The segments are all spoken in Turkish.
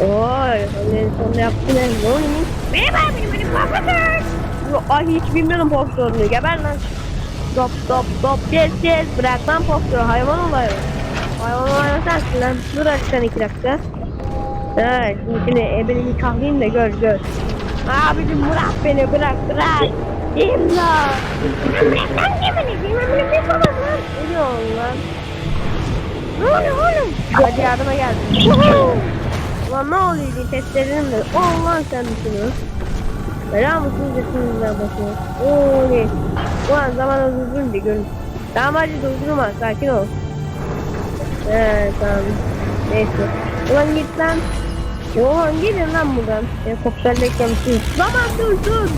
Oy, en sonunda yaptın ne? Ne oluyor? Benim benim benim profesör. Ay hiç bilmiyorum profesörünü. Geber lan. Stop stop stop kes kes. Bırak lan profesörü. Hayvan olayı. Hayvan olayı sensin lan. Dur açsan iki dakika. Evet, şimdi seni ebenin kahveyim de gör gör. Abicim bırak beni bırak bırak. İmdat. Bırak lan gemini. Gemini bir falan lan. Ölüyorum lan. Ne oluyor oğlum? Hadi yardıma geldim. Ulan ne oluyor diye test edelim de. Oh lan sen misiniz? Bela mısınız desinizler bakıyor. Oy. Ulan zaman durdurun bir. Tamam hadi durdurma sakin ol. Evet tamam. Neyse. Ulan git lan. Ulan gidin lan buradan. Helikopterle eklemişsiniz. Zaman dursun.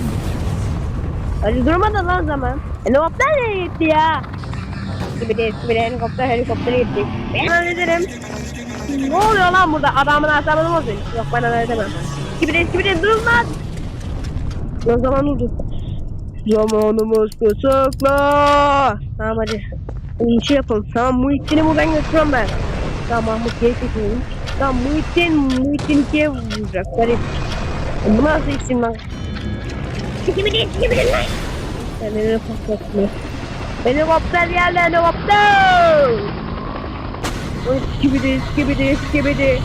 Hadi durmadı lan zaman. Helikopter nereye gitti ya? Gibi değil, gibi. Helikopter, helikoptere gittik. Ben hallederim. Ne oluyor lan burada? Adamın asabını bozuyor. Yok ben halledemem. Gibi değil, gibi değil. Durun lan. O zaman durdu. Zamanımız kısıtlı. Tamam hadi. Bir şey yapalım. Tamam Muhittin'i buradan götürüyorum ben. Tamam Mahmut geri çekiyorum. Tamam Muhittin, Muhittin ikiye vuracak. Hadi. Bu nasıl isim lan? Gibi değil lan. Ben de patlatmıyor. Helikopter geldi helikopter. Skibidi skibidi skibidi.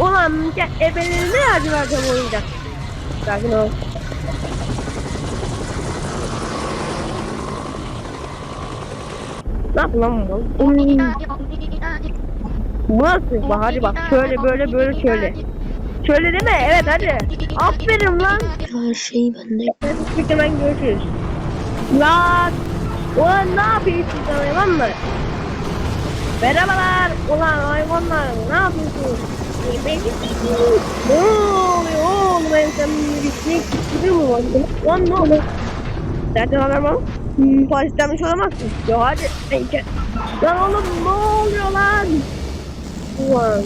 Ulan ya ebenin ne acı vereceğim oyuncak. Sakin ol. Ne yapın lan bu? Bu nasıl? Bak hadi bak şöyle böyle böyle şöyle. Şöyle değil mi? Evet hadi. Aferin lan. Her şey bende. Hemen görüşürüz. Lan! Ulan ne yapıyorsun sen hayvanlar? Merhabalar! Ulan hayvanlar ne yapıyorsunuz? Ne oluyor oğlum ben senin gitmek istiyor mu? Lan ne oluyor? Zaten var mı? Hmm, Paris'tenmiş olamazsın. Yok hadi. Lan oğlum ne oluyor lan? Ulan.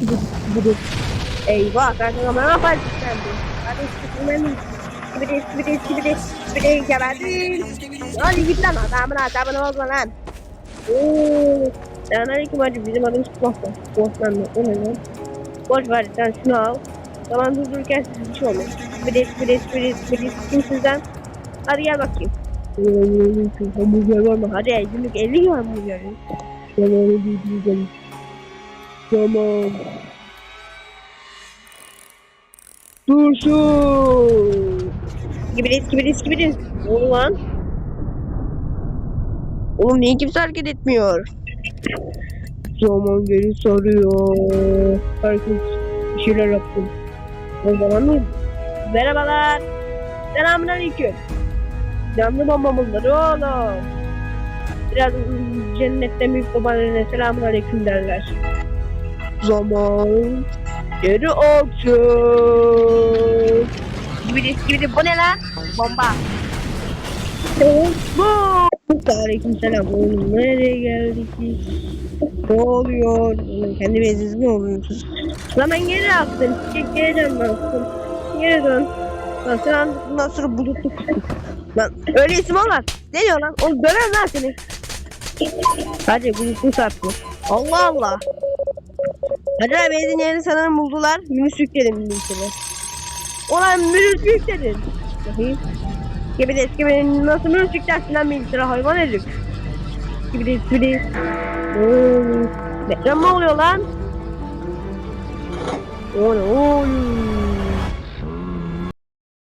Budur, budur. Eyvah, karşı kamera Paris'tendi. Hadi sıkılmayın. Sibidi sibidi sibidi sibidi geberdin. Hadi git lan adamın adamın olma lan. Ooo. Selamünaleyküm hacı bizim adımız Kuafman. Kuafman mı? O ne lan? Boş ver sen şunu al. Zaman durdururken siz bir şey olmaz. Sibidi sibidi sibidi sibidi kim sizden? Hadi gel bakayım. Hamburger var mı? Hadi günlük 50 gram hamburger. Selamünaleyküm. Tamam. Dursun. Gibiris gibiris gibiris. Ne lan? Oğlum niye kimse hareket etmiyor? Zaman geri sarıyor. Herkes bir şeyler yapsın. O zaman mı? Merhabalar. Selamünaleyküm. Canlı bombamızdır oğlum. Biraz cennette büyük babalarına selamünaleyküm derler. Zaman geri aksın. Gibi gibi bu ne lan? Bomba. Bomba. Aleyküm selam oğlum nereye geldik? Ne oluyor? Oğlum kendi beziz mi oluyorsun? Lan ben geri attım. Çek geri dön ben. Geri dön. Lan sen bundan sonra bulutlu. Lan öyle isim olmaz. Ne diyor lan? Oğlum döner lan seni. Hadi bulutlu sattı. Allah Allah. Hadi benzin yerini sanırım buldular. Minüs yükledim minüsünü. Ulan minüs yükledin. Bakayım. Gibi eski benim nasıl minüs yüklersin lan bilgisayara hayvan herif. Gibi de eski de. Deprem ne oluyor lan? O?